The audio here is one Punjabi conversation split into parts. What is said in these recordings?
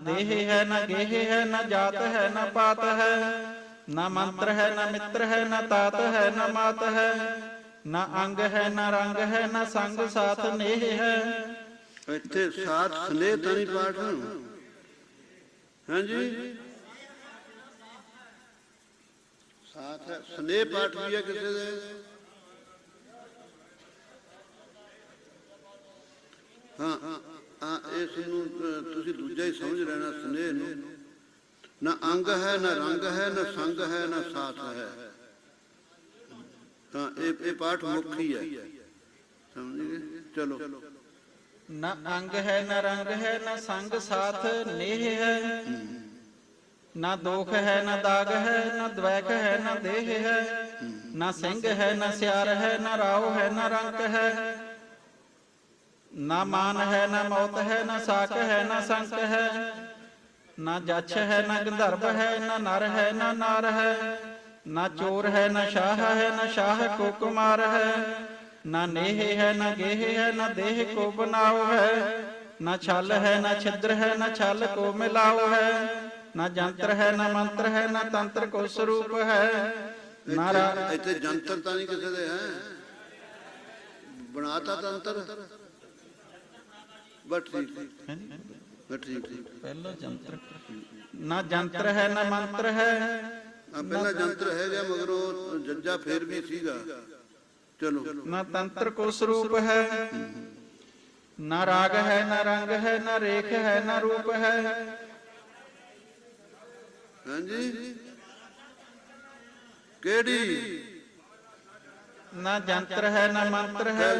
ਦੇਹ ਹੈ, ਨਾ ਗੇਹ ਹੈ, ਨਾ ਜਾਤ ਹੈ, ਨਾ ਪਾਤ ਹੈ। ਨਾ ਮੰਤਰ ਹੈ, ਨਾ ਮਿੱਤਰ ਹੈ, ਨਾ ਤਾਤ ਹੈ, ਨਾ ਮਾਤ ਹੈ। ਨਾ ਅੰਗ ਹੈ, ਨਾ ਰੰਗ ਹੈ, ਨਾ ਸੰਗ ਸਾਥ ਨੇਹ ਹੈ। ਇੱਥੇ ਸਾਥ ਸਨੇਹ ਤਾਂ ਨਹੀਂ ਪਾਠ ਹਾਂਜੀ? ਸਾਥ ਸਨੇਹ ਪਾਠ ਵੀ ਹੈ ਕਿਸੇ ਦੇ ਹਾਂ ਹਾਂ ਇਸ ਨੂੰ ਤੁਸੀਂ ਦੂਜਾ ਹੀ ਸਮਝ ਲੈਣਾ ਸਨੇਹ ਨੂੰ ਨਾ ਅੰਗ ਹੈ ਨਾ ਰੰਗ ਹੈ ਨਾ ਸੰਗ ਹੈ ਨਾ ਸਾਥ ਹੈ ਤਾਂ ਇਹ ਇਹ ਪਾਠ ਮੁੱਖ ਹੀ ਹੈ ਸਮਝ ਗਏ ਚਲੋ ਨਾ ਅੰਗ ਹੈ ਨਾ ਰੰਗ ਹੈ ਨਾ ਸੰਗ ਸਾਥ ਨੇਹ ਹੈ ਨਾ ਦੋਖ ਹੈ ਨਾ ਦਾਗ ਹੈ ਨਾ ਦ્વੈਕ ਹੈ ਨਾ ਦੇਹ ਹੈ ਨਾ ਸਿੰਘ ਹੈ ਨਾ ਸਿਆਰ ਹੈ ਨਾ ਰਾਉ ਹੈ ਨਾ ਰੰਕ ਹੈ ਨਾ ਮਾਨ ਹੈ ਨਾ ਮੌਤ ਹੈ ਨਾ ਸਾਕ ਹੈ ਨਾ ਸੰਕ ਹੈ ਨਾ ਜਛ ਹੈ ਨਾ ਗੰਧਰਵ ਹੈ ਨਾ ਨਰ ਹੈ ਨਾ ਨਾਰ ਹੈ ਨਾ ਚੋਰ ਹੈ ਨਾ ਸ਼ਾਹ ਹੈ ਨਾ ਸ਼ਾਹ ਕੋ ਕੁਮਾਰ ਹੈ ਨਾ ਨੇਹ ਹੈ ਨਾ ਗੇਹ ਹੈ ਨਾ ਦੇਹ ਕੋ ਬਨਾਓ ਹੈ ਨਾ ਛਲ ਹੈ ਨਾ ਛਿਦਰ ਹੈ ਨਾ ਛਲ ਕੋ ਮਿਲਾਓ ਹੈ ਨਾ ਜੰਤਰ ਹੈ ਨਾ ਮੰਤਰ ਹੈ ਨਾ ਤੰਤਰ ਕੋ ਸਰੂਪ ਹੈ ਨਾ ਇੱਥੇ ਜੰਤਰ ਤਾਂ ਨਹੀਂ ਕਿਸੇ ਦੇ ਹੈ ਬਣਾਤਾ ਤੰਤਰ ਬਸ ਠੀਕ ਬਸ ਠੀਕ। ਠੀਕ ਪਹਿਲਾ ਜੰਤਰ ਨਾ ਜੰਤਰ ਹੈ ਨਾ ਮੰਤਰ ਹੈ। ਆ ਪਹਿਲਾ ਜੰਤਰ ਹੈਗਾ ਮਗਰੋਂ ਜੱਜਾ ਫੇਰ ਵੀ ਸੀਗਾ। ਚਲੋ। ਨਾ ਤੰਤਰ ਕੋ ਸਰੂਪ ਹੈ। ਨਾ ਰਾਗ ਹੈ ਨਾ ਰੰਗ ਹੈ ਨਾ ਰੇਖ ਹੈ ਨਾ ਰੂਪ ਹੈ। ਹਾਂਜੀ। ਕਿਹੜੀ? ਨਾ ਜੰਤਰ ਹੈ ਨਾ ਮੰਤਰ ਹੈ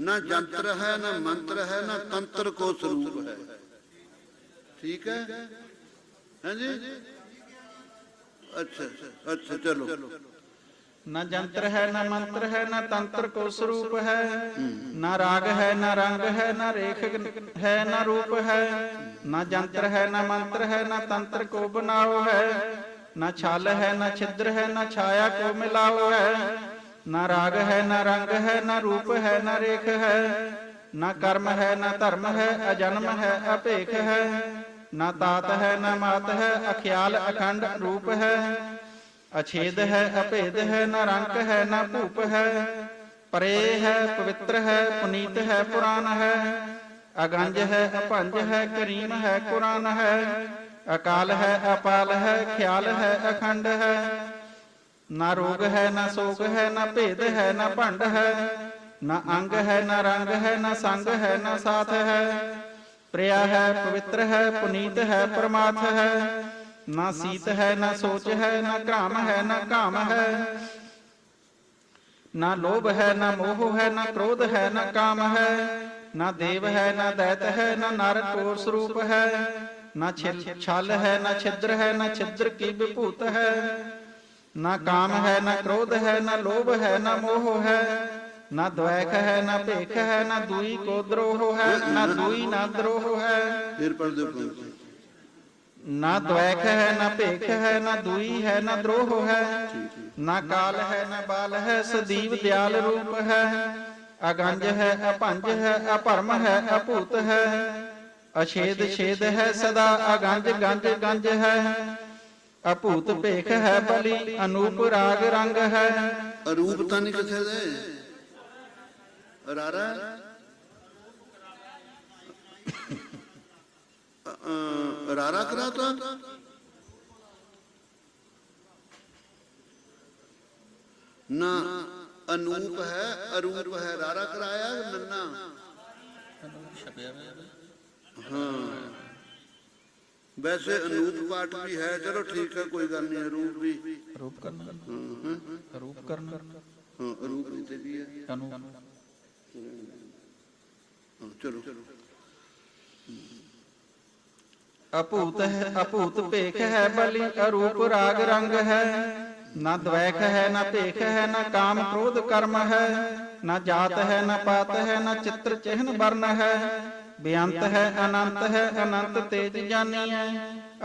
ਨਾ ਜੰਤਰ ਹੈ ਨਾ ਮੰਤਰ ਹੈ ਨਾ ਤੰਤਰ ਕੋ ਸਰੂਪ ਹੈ ਠੀਕ ਹੈ ਹਾਂਜੀ ਅੱਛਾ ਅੱਛਾ ਚਲੋ ਨਾ ਜੰਤਰ ਹੈ ਨਾ ਮੰਤਰ ਹੈ ਨਾ ਤੰਤਰ ਕੋ ਸਰੂਪ ਹੈ ਨਾ ਰਾਗ ਹੈ ਨਾ ਰੰਗ ਹੈ ਨਾ ਰੇਖ ਹੈ ਨਾ ਰੂਪ ਹੈ ਨਾ ਜੰਤਰ ਹੈ ਨਾ ਮੰਤਰ ਹੈ ਨਾ ਤੰਤਰ ਕੋ ਬਨਾਓ ਹੈ ਨਾ ਛਲ ਹੈ ਨਾ ਛਿਦਰ ਹੈ ਨਾ ਛਾਇਆ ਕੋ ਮਿਲਾਓ ਹੈ ਨਾ ਰਾਗ ਹੈ, ਨਾ ਰੰਗ ਹੈ, ਨਾ ਰੂਪ ਹੈ, ਨਾ ਰੇਖ ਹੈ। ਨਾ ਕਰਮ ਹੈ, ਨਾ ਧਰਮ ਹੈ, ਅਜਨਮ ਹੈ, ਅਭੇਖ ਹੈ। ਨਾ ਤਾਤ ਹੈ, ਨਾ ਮਾਤ ਹੈ, ਅਖਿਆਲ, ਅਖੰਡ ਰੂਪ ਹੈ। ਅਛੇਦ ਹੈ, ਅਭੇਦ ਹੈ, ਨਾ ਰੰਗ ਹੈ, ਨਾ ਭੂਪ ਹੈ। ਪਰੇ ਹੈ, ਪਵਿੱਤਰ ਹੈ, ਪੁਨੀਤ ਹੈ, ਪੁਰਾਨ ਹੈ। ਅਗੰਜ ਹੈ, ਅਭੰਜ ਹੈ, ਕਰੀਮ ਹੈ, ਕੁਰਾਨ ਹੈ। ਅਕਾਲ ਹੈ, ਅਪਾਲ ਹੈ, ਖਿਆਲ ਹੈ, ਅਖੰਡ ਹੈ। ਨਾ ਰੋਗ ਹੈ ਨਾ ਸੋਗ ਹੈ ਨਾ ਭੇਦ ਹੈ ਨਾ ਭੰਡ ਹੈ ਨਾ ਅੰਗ ਹੈ ਨਾ ਰੰਗ ਹੈ ਨਾ ਸੰਗ ਹੈ ਨਾ ਸਾਥ ਹੈ ਪ੍ਰਿਆ ਹੈ ਪਵਿੱਤਰ ਹੈ ਪੁਨੀਤ ਹੈ ਪ੍ਰਮਾਥ ਹੈ ਨਾ ਸੀਤ ਹੈ ਨਾ ਸੋਚ ਹੈ ਨਾ ਘ੍ਰਾਮ ਹੈ ਨਾ ਕਾਮ ਹੈ ਨਾ ਲੋਭ ਹੈ ਨਾ ਮੋਹ ਹੈ ਨਾ ਕ੍ਰੋਧ ਹੈ ਨਾ ਕਾਮ ਹੈ ਨਾ ਦੇਵ ਹੈ ਨਾ ਦੈਤ ਹੈ ਨਾ ਨਰ ਕੋਰ ਸਰੂਪ ਹੈ ਨਾ ਛਿਲ ਛਲ ਹੈ ਨਾ ਛਿਦਰ ਹੈ ਨਾ ਛਿਦਰ ਕੀ ਵਿਭੂਤ ਹੈ ਨਾ ਕਾਮ ਹੈ ਨਾ ਕ੍ਰੋਧ ਹੈ ਨਾ ਲੋਭ ਹੈ ਨਾ ਮੋਹ ਹੈ ਨਾ ਦ્વੈਖ ਹੈ ਨਾ ਭੇਖ ਹੈ ਨਾ ਦੂਈ ਕੋ ਦਰੋਹ ਹੈ ਨਾ ਦੂਈ ਨਾ ਦਰੋਹ ਹੈ ਫਿਰ ਪੜ ਦਿਓ ਪੰਕਤੀ ਨਾ ਦ્વੈਖ ਹੈ ਨਾ ਭੇਖ ਹੈ ਨਾ ਦੂਈ ਹੈ ਨਾ ਦਰੋਹ ਹੈ ਨਾ ਕਾਲ ਹੈ ਨਾ ਬਾਲ ਹੈ ਸਦੀਵ ਦਿਆਲ ਰੂਪ ਹੈ ਅਗੰਜ ਹੈ ਅਭੰਜ ਹੈ ਅਭਰਮ ਹੈ ਅਭੂਤ ਹੈ ਅਛੇਦ ਛੇਦ ਹੈ ਸਦਾ ਅਗੰਜ ਗੰਜ ਗੰਜ ਹੈ ਅਭੂਤ ਭੇਖ ਹੈ ਬਲੀ ਅਨੂਪ ਰਾਗ ਰੰਗ ਹੈ। ਅਰੂਪ ਤਾਂ ਨਹੀਂ ਕਿਸੇ ਦੇ ਰਾਰਾ ਰਾਰਾ ਕਰਾਤਾ? ਨਾ ਅਨੂਪ ਹੈ ਅਰੂਪ ਹੈ। ਰਾਰਾ ਕਰਾਇਆ ਨੰਨਾ ਹਾਂ। ਵੈਸੇ ਅਨੂਪ ਪਾਠ ਵੀ ਹੈ ਚਲੋ ਠੀਕ ਹੈ ਕੋਈ ਗੱਲ ਨਹੀਂ ਅਰੂਪ ਵੀ। ਰੂਪ ਕਰਨਾ। ਹਾਂ ਰੂਪ ਕਰਨਾ। ਹਾਂ ਅਰੂਪ ਤੇ ਵੀ ਹੈ। ਅਨੂ ਹਾਂ, ਚਲੋ। ਅਭੂਤ ਹੈ ਅਭੂਤ ਭੇਖ ਹੈ ਬਲੀ ਅਰੂਪ ਰਾਗ ਰੰਗ ਹੈ। ਨਾ ਦ્વੈਖ ਹੈ ਨਾ ਭੇਖ ਹੈ ਨਾ ਕਾਮ ਕ੍ਰੋਧ ਕਰਮ ਹੈ। ਨਾ ਜਾਤ ਹੈ ਨਾ ਪਾਤ ਹੈ ਨਾ ਚਿੱਤਰ ਚਿਹਨ ਵਰਨ ਹੈ। ਬੇਅੰਤ ਹੈ, ਅਨੰਤ ਹੈ, ਅਨੰਤ ਤੇਜ ਜਾਨੀਐ।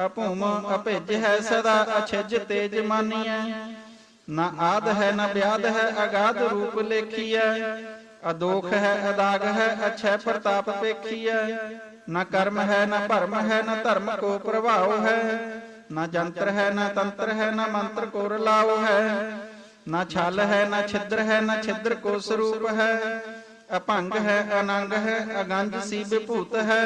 ਅਭੂਮ ਅਭਿਜ ਹੈ, ਸਦਾ ਅਛਿਜ ਤੇਜ ਮਾਨੀਐ। ਨਾ ਆਦ ਹੈ, ਨਾ ਵਿਆਦ ਹੈ, ਅਗਾਧ ਰੂਪ ਲੇਖੀਐ। ਅਦੋਖ ਹੈ, ਅਦਾਗ ਹੈ, ਅਛੈ ਪ੍ਰਤਾਪ ਪੇਖੀਐ ਨਾ ਕਰਮ ਹੈ, ਨਾ ਭਰਮ ਹੈ, ਨਾ ਧਰਮ ਕੋ ਪ੍ਰਭਾਵ ਹੈ। ਨਾ ਜੰਤਰ ਹੈ, ਨਾ ਤੰਤਰ ਹੈ, ਨਾ ਮੰਤਰ ਕੋ ਰਲਾਉ ਹੈ। ਨਾ ਛਲ ਹੈ, ਨਾ ਛਿਦਰ ਹੈ, ਨਾ ਛਿਦਰ ਕੋ ਸਰੂਪ ਹੈ। ਅਭੰਗ ਹੈ ਅਨੰਗ ਹੈ ਅਗੰਜ ਸੀ ਵਿਭੂਤ ਹੈ।